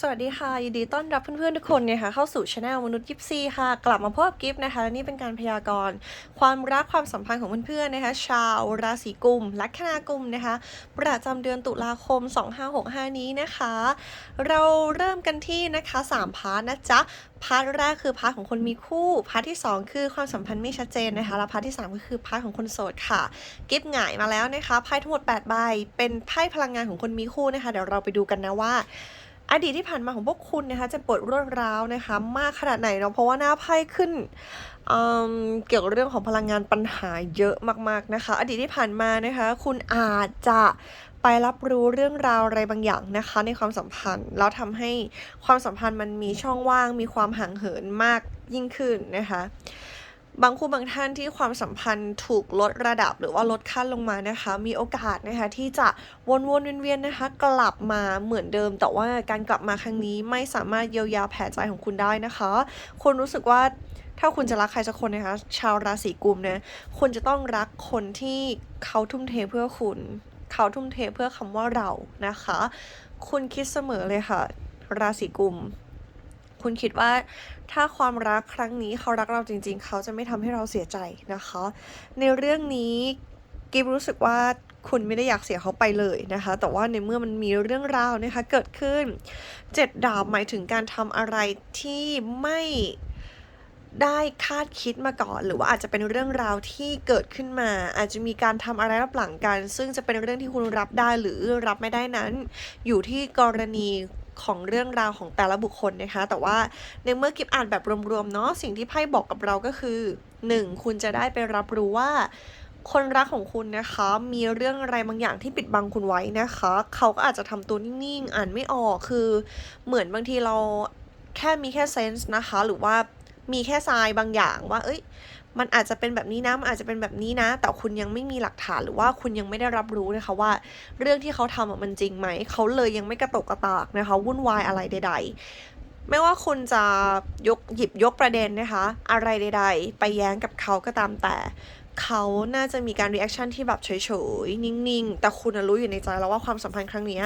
สวัสดีค่ะ ยินดีต้อนรับเพื่อนๆทุกคนเนี่ยค่ะเข้าสู่ช anel มนุษย์ยิปซีค่ะ กลับมาพบกับกิฟต์นะคะและนี่เป็นการพยากรณ์ความรักความสัมพันธ์ของเพื่อนๆนะคะ ชาวราศีกุมลัคนากุมนะคะ ประจำเดือนตุลาคม 2565 นี้นะคะ เราเริ่มกันที่นะคะ 3 พาร์ทนะจ๊ะพาร์ทแรกคือพาร์ทของคนมีคู่พาร์ทที่ 2 คือความสัมพันธ์ไม่ชัดเจนนะคะและพาร์ทที่ 3 ก็คือพาร์ทของคนโสดค่ะ กิฟต์หงายมาแล้วนะคะไพ่ทั้งหมด8ใบเป็นไพ่พลังงานของคนมีคู่นะคะ เดี๋ยวเราไปดูกันนะว่า อดีตที่ผ่านมาของพวกคุณนะคะจะปวดรวดร้าวนะคะ มากขนาดไหนเนาะเพราะว่าหน้าไพ่ขึ้นอืมเกี่ยวกับเรื่องของพลังงานปัญหาเยอะมากๆนะคะ อดีตที่ผ่านมานะคะ คุณอาจจะไปรับรู้เรื่องราวอะไรบางอย่างนะคะ ในความสัมพันธ์แล้วทำให้ความสัมพันธ์มันมีช่องว่างมีความห่างเหินมากยิ่งขึ้นนะคะ บางคู่บางท่านที่ความสัมพันธ์ถูกลดระดับหรือว่าลดขั้นลงมานะคะ มีโอกาสนะคะที่จะวนๆเวียนๆนะคะ กลับมาเหมือนเดิม แต่ว่าการกลับมาครั้งนี้ไม่สามารถเยียวยาแผลใจของคุณได้นะคะคุณรู้สึกว่าถ้าคุณจะรักใครสักคนนะคะ ชาวราศีกุมเนี่ยคุณจะต้องรักคนที่เขาทุ่มเทเพื่อคุณ เขาทุ่มเทเพื่อคำว่าเรานะคะ คุณคิดเสมอเลยค่ะ ราศีกุม คุณคิดว่าถ้าความรักครั้งนี้เขารักเราจริง ๆ เขาจะไม่ทำให้เราเสียใจนะคะ ในเรื่องนี้กิฟรู้สึกว่าคุณไม่ได้อยากเสียเขาไปเลยนะคะ แต่ว่าในเมื่อมันมีเรื่องราวนะคะเกิดขึ้นเจ็ดดาบหมายถึงการทำอะไรที่ไม่ได้คาดคิดมาก่อน หรือว่าอาจจะเป็นเรื่องราวที่เกิดขึ้นมา อาจจะมีการทำอะไรรับหลังกัน ซึ่งจะเป็นเรื่องที่คุณรับได้หรือรับไม่ได้นั้น อยู่ที่กรณี ของเรื่องราวของแต่ละบุคคลนะคะ แต่ว่าในเมื่อกิฟอ่านแบบรวมๆเนาะสิ่งที่ไพ่บอกกับเราก็คือ 1. คุณจะได้ไปรับรู้ว่าคนรักของคุณนะคะ มีเรื่องอะไรบางอย่างที่ปิดบังคุณไว้นะคะ เขาก็อาจจะทำตัวนิ่งๆ อ่านไม่ออกคือเหมือนบางทีเราแค่มีแค่เซนส์นะคะ หรือว่ามีแค่ทรายบางอย่างว่า เอ้ย มันอาจจะเป็นแบบนี้นะมันอาจจะเป็นแบบนี้นะ แต่คุณยังไม่มีหลักฐานหรือว่าคุณยังไม่ได้รับรู้นะคะว่า เรื่องที่เขาทำมันจริงไหมเขาเลยยังไม่กระตกกระตากนะคะวุ่นวายอะไรใด ๆไม่ว่าคุณจะยกหยิบยกประเด็นนะคะ อะไรใด ๆ ไปแย้งกับเขาก็ตามแต่ เขาน่าจะมีการรีแอคชั่นที่แบบเฉยๆ นิ่งๆ แต่คุณรู้อยู่ในใจแล้วว่าความสัมพันธ์ครั้งนี้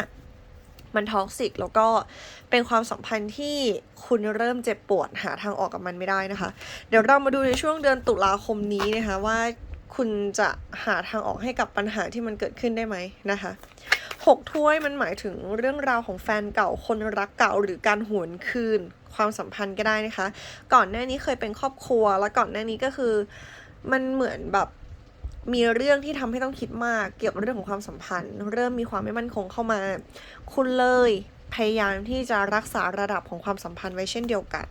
มันท็อกซิกแล้วก็เป็นความสัมพันธ์ที่คุณเริ่มเจ็บปวดหาทางออกกับมันไม่ได้นะคะ เดี๋ยวเรามาดูในช่วงเดือนตุลาคมนี้นะคะว่าคุณจะหาทางออกให้กับปัญหาที่มันเกิดขึ้นได้ไหมนะคะหกถ้วยมันหมายถึงเรื่องราวของแฟนเก่าคนรักเก่าหรือการหวนคืนความสัมพันธ์ก็ได้นะคะ ก่อนหน้านี้เคยเป็นครอบครัว แล้วก่อนหน้านี้ก็คือมันเหมือนแบบ มีเรื่องที่ทำให้ต้องคิดมาก เกี่ยวกับเรื่องของความสัมพันธ์ เริ่มมีความไม่มั่นคงเข้ามา คุณเลยพยายามที่จะรักษาระดับของความสัมพันธ์ไว้เช่นเดียวกัน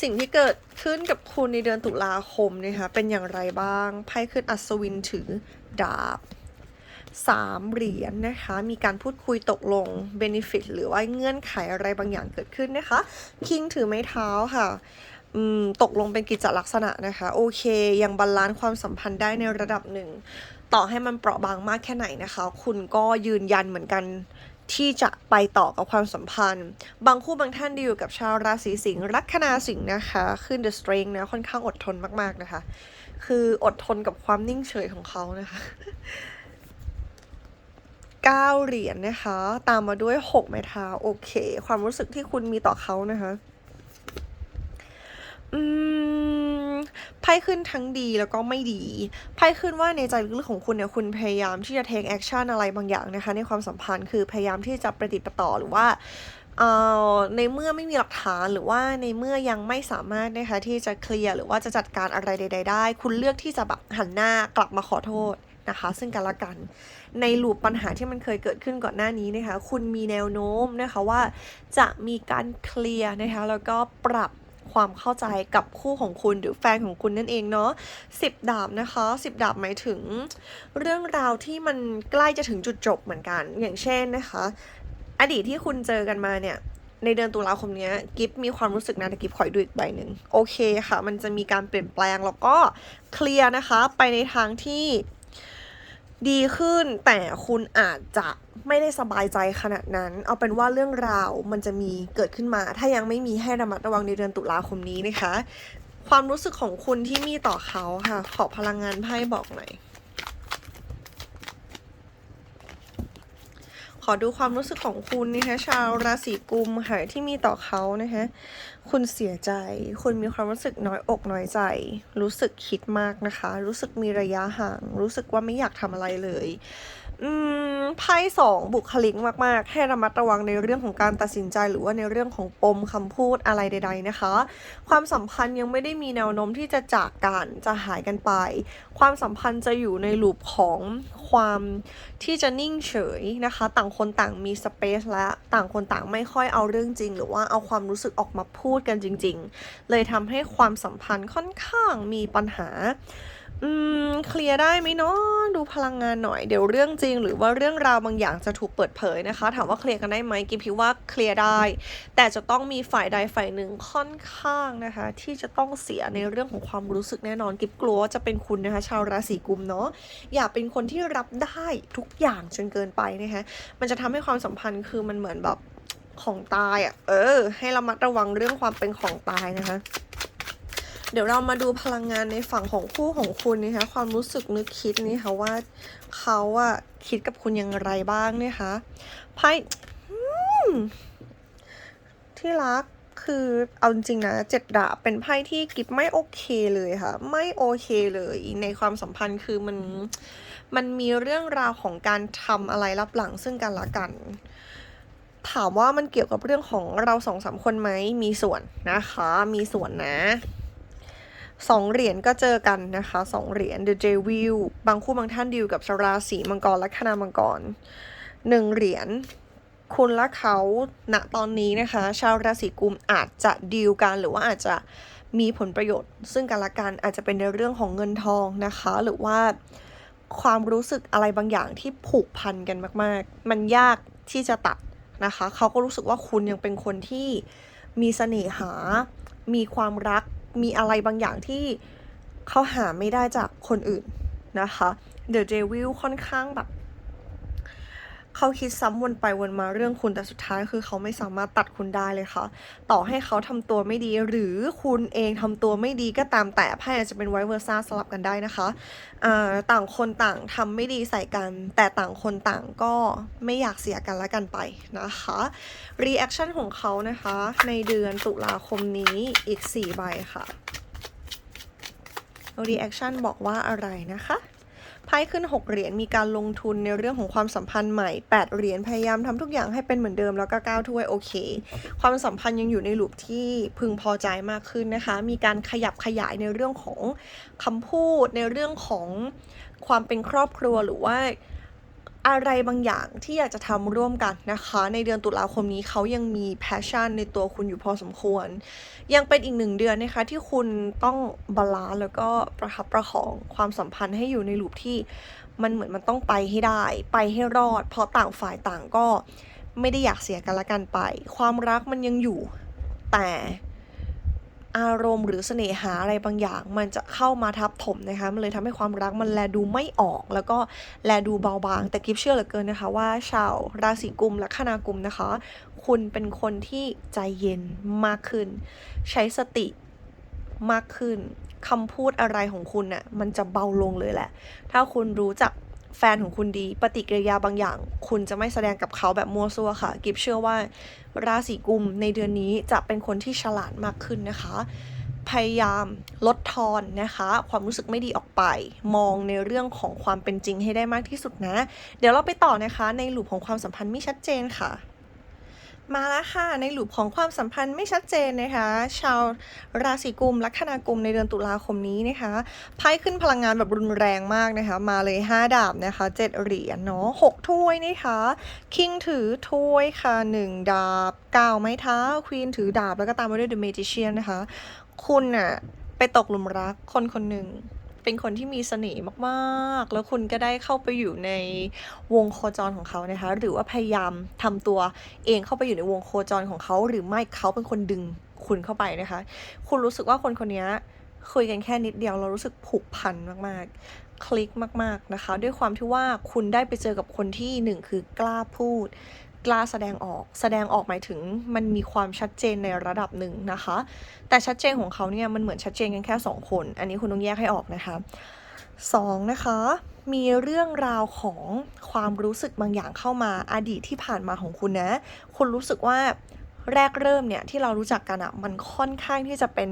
สิ่งที่เกิดขึ้นกับคุณในเดือนตุลาคมนะคะเป็นอย่างไรบ้างไพ่ขึ้นอัศวินถือดาบสามเหรียญนนะคะ มีการพูดคุยตกลง benefit หรือว่าเงื่อนไขอะไรบางอย่างเกิดขึ้นนะคะ คิงถือไม้เท้าค่ะ ตกลงเป็นกิจลักษณะนะคะ โอเค ยังบาลานซ์ความสัมพันธ์ได้ในระดับหนึ่ง ต่อให้มันเปราะบางมากแค่ไหนนะคะ คุณก็ยืนยันเหมือนกันที่จะไปต่อกับความสัมพันธ์ บางคู่บางท่านที่อยู่กับชาวราศีสิงห์ลัคนาสิงห์นะคะ ขึ้น The Strength นะค่อนข้างอดทนมากๆนะคะ คืออดทนกับความนิ่งเฉยของเขานะคะ9เหรียญนะคะ ตามมาด้วย 6 ไม้เท้าโอเค ความรู้สึกที่คุณมีต่อเขานะคะ อืมไพ่ขึ้นทั้งดีแล้วก็ไม่ดีไพ่ขึ้นว่าในใจลึกๆของคุณเนี่ยคุณพยายามที่จะ take action อะไรบางอย่างนะคะ ในความสัมพันธ์คือพยายามที่จะประติดประต่อหรือว่าเออในเมื่อไม่มีหลักฐานหรือว่าในเมื่อยังไม่สามารถนะคะที่จะเคลียร์หรือว่าจะจัดการอะไรใด ๆ ได้ คุณเลือกที่จะแบบหันหน้ากลับมาขอโทษนะคะ ซึ่งกันและกัน ในลูปปัญหาที่มันเคยเกิดขึ้นก่อนหน้านี้นะคะ คุณมีแนวโน้มนะคะว่าจะมีการเคลียร์นะคะแล้วก็ปรับ ความเข้าใจกับคู่ของคุณหรือแฟนของคุณนั่นเองเนาะสิบดาบนะคะสิบดาบหมายถึง เรื่องราวที่มันใกล้จะถึงจุดจบเหมือนกัน อย่างเช่นนะคะ อดีตที่คุณเจอกันมาเนี่ยในเดือนตุลาคมนี้กิฟมีความรู้สึกนะแต่กิฟขอยดูอีกใบหนึ่งโอเคค่ะ มันจะมีการเปลี่ยนแปลงแล้วก็เคลียร์นะคะ ไปในทางที่ ดีขึ้นแต่คุณอาจจะไม่ได้สบายใจขนาดนั้น เอาเป็นว่าเรื่องราวมันจะมีเกิดขึ้นมา ถ้ายังไม่มีให้ระมัดระวังในเดือนตุลาคมนี้นะคะ ความรู้สึกของคุณที่มีต่อเขาค่ะ ขอพลังงานไพ่บอกหน่อย ขอดูความรู้สึกของคุณนะคะชาวราศีกุมค่ะที่มีต่อเขานะคะคุณเสียใจ คุณมีความรู้สึกน้อยอกน้อยใจ รู้สึกคิดมากนะคะ รู้สึกมีระยะห่าง รู้สึกว่าไม่อยากทำอะไรเลย ไพ่สองบุคลิกมาก ๆ ให้ระมัดระวังในเรื่องของการตัดสินใจ หรือว่าในเรื่องของปมคำพูดอะไรใด ๆ นะคะ ความสัมพันธ์ยังไม่ได้มีแนวโน้มที่จะจากกันจะหายกันไป ความสัมพันธ์จะอยู่ในลูปของความที่จะนิ่งเฉยนะคะ ต่างคนต่างมีสเปซและต่างคนต่างไม่ค่อยเอาเรื่องจริง หรือว่าเอาความรู้สึกออกมาพูดกันจริง ๆ เลยทำให้ความสัมพันธ์ค่อนข้างมีปัญหา อืมเคลียร์ได้ไหมเนาะดูพลังงานหน่อยเดี๋ยวเรื่องจริง หรือว่าเรื่องราวบางอย่างจะถูกเปิดเผยนะคะ ถามว่าเคลียร์กันได้ไหมกิฟพิว่าเคลียร์ได้ แต่จะต้องมีฝ่ายใดฝ่ายหนึ่งค่อนข้างนะคะ ที่จะต้องเสียในเรื่องของความรู้สึกแน่นอนกิฟกลัวว่าจะเป็นคุณนะคะ ชาวราศีกุมเนาะอย่าเป็นคนที่รับได้ทุกอย่างจนเกินไปนะคะมันจะทำให้ความสัมพันธ์คือมันเหมือนแบบของตายอะ่ะเออ ให้เรามัดระวังเรื่องความเป็นของตายนะคะ เดี๋ยวเรามาดูพลังงานในฝั่งของคู่ของคุณนะคะความรู้สึกนึกคิดนี่ค่ะว่าเขาอะคิดกับคุณอย่างไรบ้างเนี่ยคะไพ่ที่รักคือเอาจริงๆนะเจ็ดดาบเป็นไพ่ที่กิบไม่โอเคเลยค่ะ ไม่โอเคเลยในความสัมพันธ์คือมันมันมีเรื่องราวของการทำอะไรรับหลังซึ่งกันและกัน ถามว่ามันเกี่ยวกับเรื่องของเราสองสามคนไหมมีส่วนนะคะ มีส่วนนะ สองเหรียญก็เจอกันนะคะสองเหรียญ The j w i l บางคู่บางท่านดีลกับชาวราศีมังกรและคณามังกรหนึ่งเหรียญคุณและเขาณตอนนี้นะคะ ชาวราศีกุมอาจจะดีลกันหรือว่าอาจจะมีผลประโยชน์ ซึ่งกันและกันอาจจะเป็นในเรื่องของเงินทองนะคะ หรือว่าความรู้สึกอะไรบางอย่างที่ผูกพันกันมาก ๆ มันยากที่จะตัดนะคะ เขาก็รู้สึกว่าคุณยังเป็นคนที่มีเสน่หา มีความรัก มีอะไรบางอย่างที่เขาหาไม่ได้จากคนอื่นนะคะ The Devil ค่อนข้างแบบ เขาคิดซ้ำวนไปวนมาเรื่องคุณแต่สุดท้ายคือเขาไม่สามารถตัดคุณได้เลยค่ะ ต่อให้เขาทำตัวไม่ดีหรือคุณเองทำตัวไม่ดีก็ตามแต่ไพ่อาจจะเป็นไวเวอร์ซ่าสลับกันได้นะคะต่างคนต่างทำไม่ดีใส่กัน แต่ต่างคนต่างก็ไม่อยากเสียกันและกันไปนะคะรีแอคชั่นของเขานะคะ ในเดือนตุลาคมนี้อีก 4 ใบค่ะรีแอคชั่นบอกว่าอะไรนะคะ ไพ่ขึ้น 6 เหรียญมีการลงทุนในเรื่องของความสัมพันธ์ใหม่ 8 เหรียญพยายามทำทุกอย่างให้เป็นเหมือนเดิมแล้วก็ก้าวถ้วยโอเค ความสัมพันธ์ยังอยู่ในลูปที่พึงพอใจมากขึ้นนะคะ มีการขยับขยายในเรื่องของคำพูดในเรื่องของความเป็นครอบครัวหรือว่า อะไรบางอย่างที่อยากจะทำร่วมกันนะคะ ในเดือนตุลาคมนี้เขายังมีแพชชั่นในตัวคุณอยู่พอสมควร ยังเป็นอีกหนึ่งเดือนนะคะที่คุณต้องบาลานซ์แล้วก็ประคับประคองความสัมพันธ์ให้อยู่ในลูปที่มันเหมือนมันต้องไปให้ได้ ไปให้รอด เพราะต่างฝ่ายต่างก็ไม่ได้อยากเสียกันละกันไป ความรักมันยังอยู่แต่ อารมณ์หรือเสน่หาอะไรบางอย่าง มันจะเข้ามาทับถมนะคะ มันเลยทำให้ความรักมันแลดูไม่ออก แล้วก็แลดูเบาบาง แต่กิฟเชื่อเหลือเกินนะคะ ว่าชาวราศีกุมและคณากุมนะคะ คุณเป็นคนที่ใจเย็นมากขึ้น ใช้สติมากขึ้นคำพูดอะไรของคุณน่ะมันจะเบาลงเลยแหละ ถ้าคุณรู้จัก แฟนของคุณดี ปฏิกิริยาบางอย่าง คุณจะไม่แสดงกับเขาแบบมั่วซั่วค่ะ กิฟเชื่อว่าราศีกุมในเดือนนี้จะเป็นคนที่ฉลาดมากขึ้นนะคะ พยายามลดทอนนะคะ ความรู้สึกไม่ดีออกไป มองในเรื่องของความเป็นจริงให้ได้มากที่สุดนะ เดี๋ยวเราไปต่อนะคะ ในหลุมของความสัมพันธ์ไม่ชัดเจนค่ะ มาแล้วค่ะ ในหลูปของความสัมพันธ์ไม่ชัดเจนนะคะ ชาวราศีกุมลัคนากุมในเดือนตุลาคมนี้นะคะไพ่ขึ้นพลังงานแบบรุนแรงมากนะคะ มาเลย 5 ดาบนะคะ 7 เหรียญเนาะ6ถ้วยนะคะคิงถือถ้วยค่ะ 1 ดาบ9ไม้เท้าควีนถือดาบแล้วก็ตามมาด้วย The Magician นะคะ คุณน่ะไปตกหลุมรักคนคนหนึ่ง เป็นคนที่มีเสน่ห์มากๆ แล้วคุณก็ได้เข้าไปอยู่ในวงโคจรของเขานะคะ หรือว่าพยายามทำตัวเองเข้าไปอยู่ในวงโคจรของเขา หรือไม่เขาเป็นคนดึงคุณเข้าไปนะคะ คุณรู้สึกว่าคนคนนี้คุยกันแค่นิดเดียวเรารู้สึกผูกพันมากๆ คลิกมาก ๆนะคะ ด้วยความที่ว่าคุณได้ไปเจอกับคนที่หนึ่งคือกล้าพูด กล้าแสดงออก แสดงออกหมายถึงมันมีความชัดเจนในระดับหนึ่งนะคะ แต่ชัดเจนของเขาเนี่ยมันเหมือนชัดเจนกันแค่ 2 คน อันนี้คุณต้องแยกให้ออกนะคะ2นะคะ มีเรื่องราวของความรู้สึกบางอย่างเข้ามาอดีตที่ผ่านมาของคุณนะ คุณรู้สึกว่าแรกเริ่มเนี่ยที่เรารู้จักกันอะมันค่อนข้างที่จะเป็น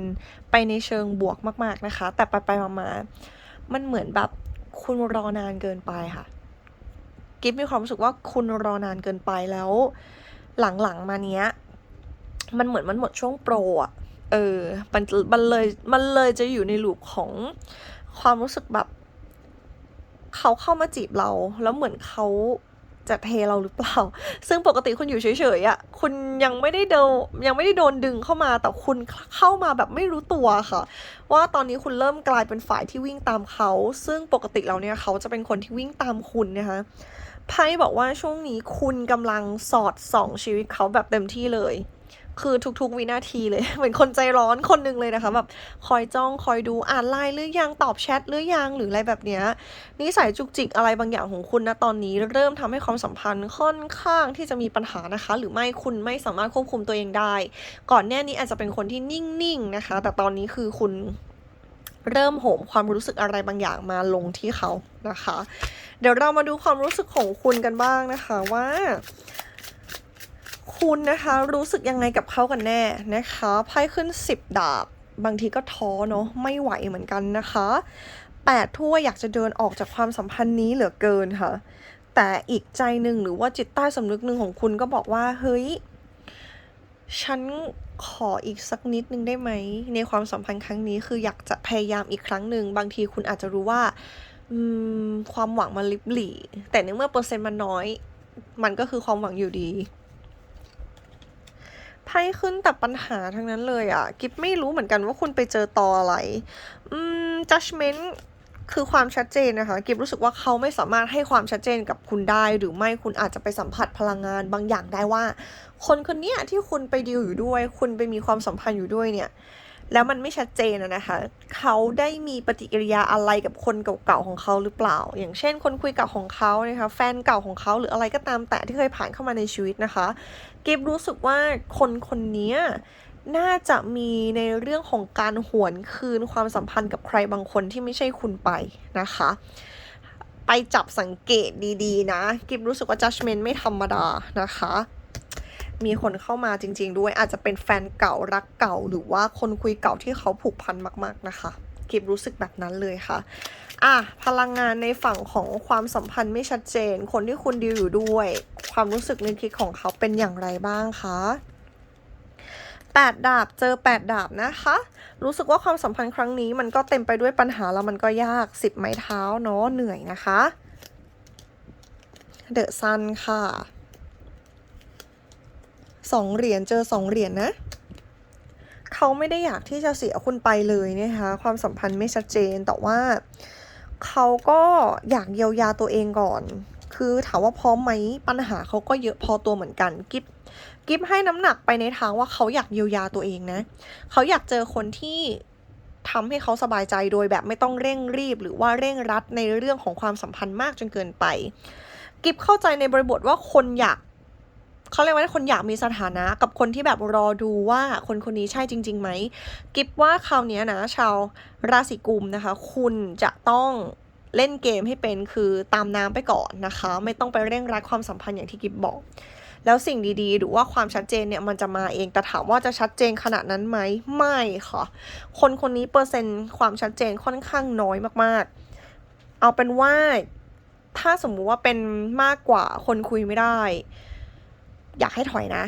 ไปในเชิงบวกมาก ๆนะคะ แต่ไปไปๆมาๆมันเหมือนแบบคุณรอนานเกินไปค่ะ กิฟมีความรู้สึกว่าคุณรอนานเกินไปแล้ว หลังๆมาเนี้ย มันเหมือนมันหมดช่วงโปรอะเออมันมันเลยมันเลยจะอยู่ในลูปของความรู้สึกแบบ เขาเข้ามาจีบเรา แล้วเหมือนเขาจะเทเราหรือเปล่า ซึ่งปกติคุณอยู่เฉยๆอะ่ะ คุณยังไม่ได้โดนยังไม่ได้โดนดึงเข้ามา แต่คุณเข้ามาแบบไม่รู้ตัวค่ะ ว่าตอนนี้คุณเริ่มกลายเป็นฝ่ายที่วิ่งตามเขา ซึ่งปกติแล้วเนี่ยเขาจะเป็นคนที่วิ่งตามคุณนะคะ ไพ่บอกว่าช่วงนี้คุณกำลังสอดส่องชีวิตเขาแบบเต็มที่เลย คือทุกๆวินาทีเลย เหมือนคนใจร้อนคนหนึงเลยนะคะแบบคอยจ้องคอยดูอ่านไลน์หรือยังตอบแชทหรือยังหรืออะไรแบบเนี้ยนิสัยจุกจิกอะไรบางอย่างของคุณนะตอนนี้ เริ่มทำให้ความสัมพันธ์ค่อนข้างที่จะมีปัญหานะคะ หรือไม่คุณไม่สามารถควบคุมตัวเองได้ ก่อนหน้านี้อาจจะเป็นคนที่นิ่งๆนะคะ แต่ตอนนี้คือคุณเริ่มโหมความรู้สึกอะไรบางอย่างมาลงที่เขานะคะ เดี๋ยวเรามาดูความรู้สึกของคุณกันบ้างนะคะว่า คุณนะคะรู้สึกยังไงกับเขากันแน่นะคะไพ่ขึ้น 10 ดาบ บางทีก็ท้อเนาะไม่ไหวเหมือนกันนะคะแปดถ้วยอยากจะเดินออกจากความสัมพันธ์นี้เหลือเกินค่ะ แต่อีกใจหนึ่งหรือว่าจิตใต้สำนึกหนึ่งของคุณก็บอกว่าเฮ้ยฉันขออีกสักนิดนึงได้ไหม ในความสัมพันธ์ครั้งนี้คืออยากจะพยายามอีกครั้งหนึ่ง บางทีคุณอาจจะรู้ว่า ความหวังมันลิบหลี่ แต่ในเมื่อเปอร์เซ็นต์มันน้อย มันก็คือความหวังอยู่ดีไพ่ขึ้นแต่ปัญหาทั้งนั้นเลยอะ่ะ กิฟไม่รู้เหมือนกันว่าคุณไปเจอต่ออะไร อืม judgment คือความชัดเจนนะคะ กิฟรู้สึกว่าเขาไม่สามารถให้ความชัดเจนกับคุณได้ หรือไม่คุณอาจจะไปสัมผัสพลังงานบางอย่างได้ว่า คนคนนี้ที่คุณไปดีลอยู่ด้วย คุณไปมีความสัมพันธ์อยู่ด้วยเนี่ย แล้วมันไม่ชัดเจนนะคะ เขาได้มีปฏิกิริยาอะไรกับคนเก่าๆของเขาหรือเปล่า อย่างเช่น คนคุยเก่าของเขานะคะ แฟนเก่าของเขาหรืออะไรก็ตามแต่ที่เคยผ่านเข้ามาในชีวิตนะคะกิฟรู้สึกว่าคนคนนี้น่าจะมีในเรื่องของการหวนคืนความสัมพันธ์กับใครบางคนที่ไม่ใช่คุณไปนะคะ ไปจับสังเกตดีๆนะ กิฟรู้สึกว่า judgment ไม่ธรรมดานะคะ มีคนเข้ามาจริง ๆ ด้วยอาจจะเป็นแฟนเก่ารักเก่า หรือว่าคนคุยเก่าที่เขาผูกพันมาก ๆ นะคะกิฟรู้สึกแบบนั้นเลยค่ะ อะ พลังงานในฝั่งของความสัมพันธ์ไม่ชัดเจน คนที่คุณดีอยู่ด้วย ความรู้สึกนึกคิดของเขาเป็นอย่างไรบ้างคะแปดดาบเจอแปดดาบนะคะ รู้สึกว่าความสัมพันธ์ครั้งนี้มันก็เต็มไปด้วยปัญหาแล้วมันก็ยากสิบไม้เท้าเนาะเหนื่อยนะคะ เดอะซันค่ะ สองเหรียญเจอสองเหรียญนะ เขาไม่ได้อยากที่จะเสียคุณไปเลยนะคะความสัมพันธ์ไม่ชัดเจนแต่ว่าเขาก็อยากเยียวยาตัวเองก่อน คือถามว่าพร้อมไหมปัญหาเขาก็เยอะพอตัวเหมือนกันกิฟกิฟให้น้ำหนักไปในทางว่าเขาอยากเยียวยาตัวเองนะ เขาอยากเจอคนที่ทำให้เขาสบายใจโดยแบบไม่ต้องเร่งรีบ หรือว่าเร่งรัดในเรื่องของความสัมพันธ์มากจนเกินไป กิฟเข้าใจในบริบทว่าคนอยาก เขาเรียกว่าคนอยากมีสถานะกับคนที่แบบรอดูว่าคนคนนี้ใช่จริงๆไหมกิฟว่าคราวนี้นะ ชาวราศีกุมนะคะ คุณจะต้องเล่นเกมให้เป็นคือตามน้ำไปก่อนนะคะ ไม่ต้องไปเร่งรัดความสัมพันธ์อย่างที่กิฟบอก แล้วสิ่งดีๆ หรือว่าความชัดเจนเนี่ยมันจะมาเองแต่ถามว่าจะชัดเจนขนาดนั้นไหมไม่ค่ะ คนคนนี้เปอร์เซ็นต์ความชัดเจนค่อนข้างน้อยมากๆ เอาเป็นว่าถ้าสมมุติว่าเป็นมากกว่าคนคุยไม่ได้ อยากให้ถอยนะ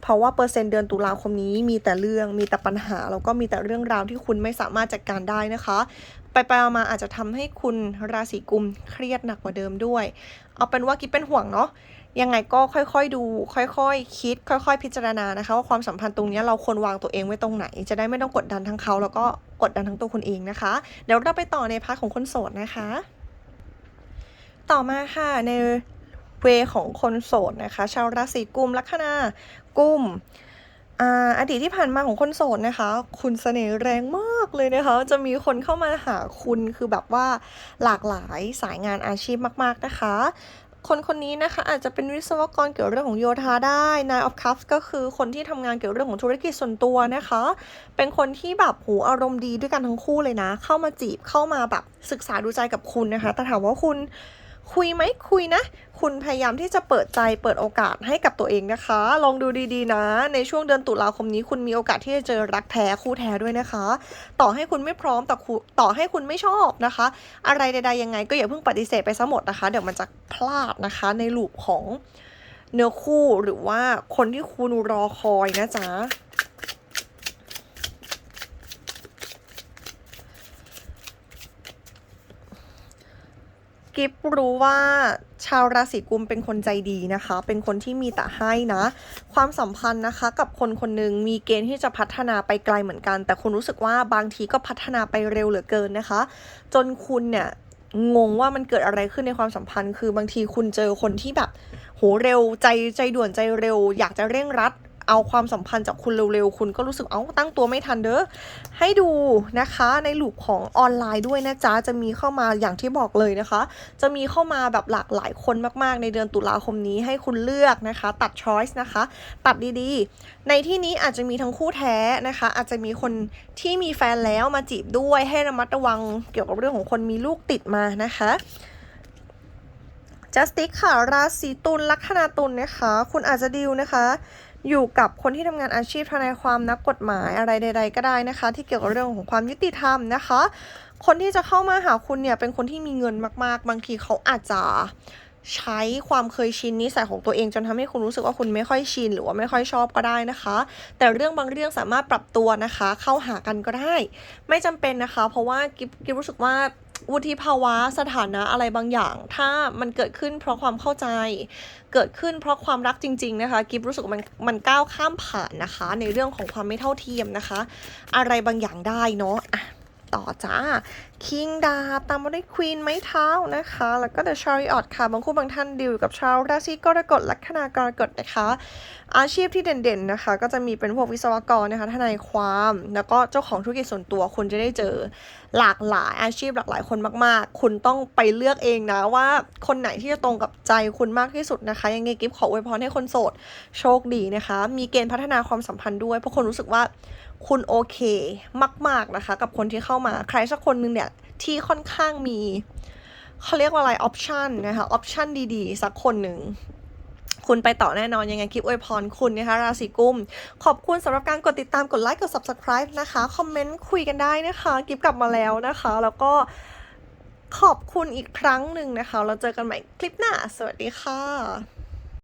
เพราะว่าเปอร์เซ็นต์เดือนตุลาคมนี้มีแต่เรื่องมีแต่ปัญหา แล้วก็มีแต่เรื่องราวที่คุณไม่สามารถจัดการได้นะคะ ไปไปมาอาจจะทำให้คุณราศีกุมเครียดหนักกว่าเดิมด้วย เอาเป็นว่ากิ๊บเป็นห่วงเนาะยังไงก็ค่อยๆดู ค่อยๆคคิด ค่อยๆ พิจารณานะคะ ว่าความสัมพันธ์ตรงนี้เราควรวางตัวเองไว้ตรงไหน จะได้ไม่ต้องกดดันทั้งเขา แล้วก็กดดันทั้งตัวคุณเองนะคะ เดี๋ยวเราไปต่อในพาร์ทของคนโสดนะคะ ต่อมาค่ะใน เวของคนโสดนะคะ ชาวราศีกุมลัคนากุมออดีตที่ผ่านมาของคนโสดนะคะ คุณเสน่ห์แรงมากเลยนะคะ จะมีคนเข้ามาหาคุณคือแบบว่าหลากหลายสายงานอาชีพมาก ๆ นะคะ คนคนนี้นะคะอาจจะเป็นวิศวกรเกี่ยวกับเรื่องของโยธาได้ Nine of Cups ก็คือคนที่ทำงานเกี่ยวกับเรื่องของธุรกิจส่วนตัวนะคะ เป็นคนที่แบบหูอารมณ์ดีด้วยกันทั้งคู่เลยนะ เข้ามาจีบเข้ามาแบบศึกษาดูใจกับคุณนะคะ แต่ถามว่าคุณคุยไหมคุยนะ คุณพยายามที่จะเปิดใจเปิดโอกาสให้กับตัวเองนะคะ ลองดูดีๆนะ ในช่วงเดือนตุลาคมนี้ คุณมีโอกาสที่จะเจอรักแท้คู่แท้ด้วยนะคะ ต่อให้คุณไม่พร้อมแต่คุณต่อให้คุณไม่ชอบนะคะ อะไรใดๆยังไงก็อย่าเพิ่งปฏิเสธไปซะหมดนะคะ เดี๋ยวมันจะพลาดนะคะในลูปของเนื้อคู่หรือว่าคนที่คุณรอคอยนะจ๊ะ กิฟรู้ว่าชาวราศีกุมเป็นคนใจดีนะคะ เป็นคนที่มีแต่ให้นะ ความสัมพันธ์นะคะ กับคนคนหนึ่งมีเกณฑ์ที่จะพัฒนาไปไกลเหมือนกัน แต่คุณรู้สึกว่าบางทีก็พัฒนาไปเร็วเหลือเกินนะคะ จนคุณเนี่ยงงว่ามันเกิดอะไรขึ้นในความสัมพันธ์ คือบางทีคุณเจอคนที่แบบโหเร็วใจใจด่วนใจเร็ว อยากจะเร่งรัด เอาความสัมพันธ์จากคุณเร็วๆ คุณก็รู้สึกเอ้าตั้งตัวไม่ทันเด้อ ให้ดูนะคะในลูปของออนไลน์ด้วยนะจ๊ะ จะมีเข้ามาอย่างที่บอกเลยนะคะ จะมีเข้ามาแบบหลากหลายคนมากๆ ในเดือนตุลาคมนี้ให้คุณเลือกนะคะ ตัดช้อยส์นะคะ ตัดดีๆ ในที่นี้อาจจะมีทั้งคู่แท้นะคะ อาจจะมีคนที่มีแฟนแล้วมาจีบด้วยให้ระมัดระวังเกี่ยวกับเรื่องของคนมีลูกติดมานะคะจัสติกค่ะราศีตุลลัคนาตุลนะคะ คุณอาจจะดิวนะคะ อยู่กับคนที่ทำงานอาชีพทนายความนักกฎหมายอะไรใด ๆ ก็ได้นะคะ ที่เกี่ยวกับเรื่องของความยุติธรรมนะคะ คนที่จะเข้ามาหาคุณเนี่ยเป็นคนที่มีเงินมาก ๆ บางทีเขาอาจจะใช้ความเคยชินนิสัยของตัวเองจนทำให้คุณรู้สึกว่าคุณไม่ค่อยชินหรือว่าไม่ค่อยชอบก็ได้นะคะ แต่เรื่องบางเรื่องสามารถปรับตัวนะคะ เข้าหากันก็ได้ ไม่จำเป็นนะคะ เพราะว่ากิฟกิฟรู้สึกว่า วุฒิภาวะสถานะอะไรบางอย่าง ถ้ามันเกิดขึ้นเพราะความเข้าใจ เกิดขึ้นเพราะความรักจริง ๆ นะคะ กิฟรู้สึกมันมันก้าวข้ามผ่านนะคะ ในเรื่องของความไม่เท่าเทียมนะคะ อะไรบางอย่างได้เนาะ ต่อจ้าคิงดาตามมาด้วยควีนไม้เท้านะคะ แล้วก็ The Chariot ค่ะ บางคู่บางท่านดิวกับชาวราศีกรกฎลัคนากรกฎนะคะ อาชีพที่เด่นๆนะคะ ก็จะมีเป็นพวกวิศวกรนะคะทนายความ แล้วก็เจ้าของธุรกิจส่วนตัวคุณจะได้เจอหลากหลายอาชีพหลากหลายคนมากๆ คุณต้องไปเลือกเองนะว่าคนไหนที่จะตรงกับใจคุณมากที่สุดนะคะ ยังไงกิฟขออวยพรให้คนโสดโชคดีนะคะ มีเกณฑ์พัฒนาความสัมพันธ์ด้วยเพราะคนรู้สึกว่า คุณโอเคมาก ๆนะคะ กับคนที่เข้ามาใครสักคนหนึ่งเนี่ย ที่ค่อนข้างมีเขาเรียกว่าอะไรออปชันนะคะออปชันดีๆ สักคนหนึ่งคุณไปต่อแน่นอนยังไงคลิปอวยพรคุณนะคะราศีกุม ขอบคุณสำหรับการกดติดตามกดไลค์กด subscribe นะคะ คอมเมนต์คุยกันได้นะคะกิฟกลับมาแล้วนะคะ แล้วก็ขอบคุณอีกครั้งหนึ่งนะคะ เราเจอกันใหม่คลิปหน้า สวัสดีค่ะ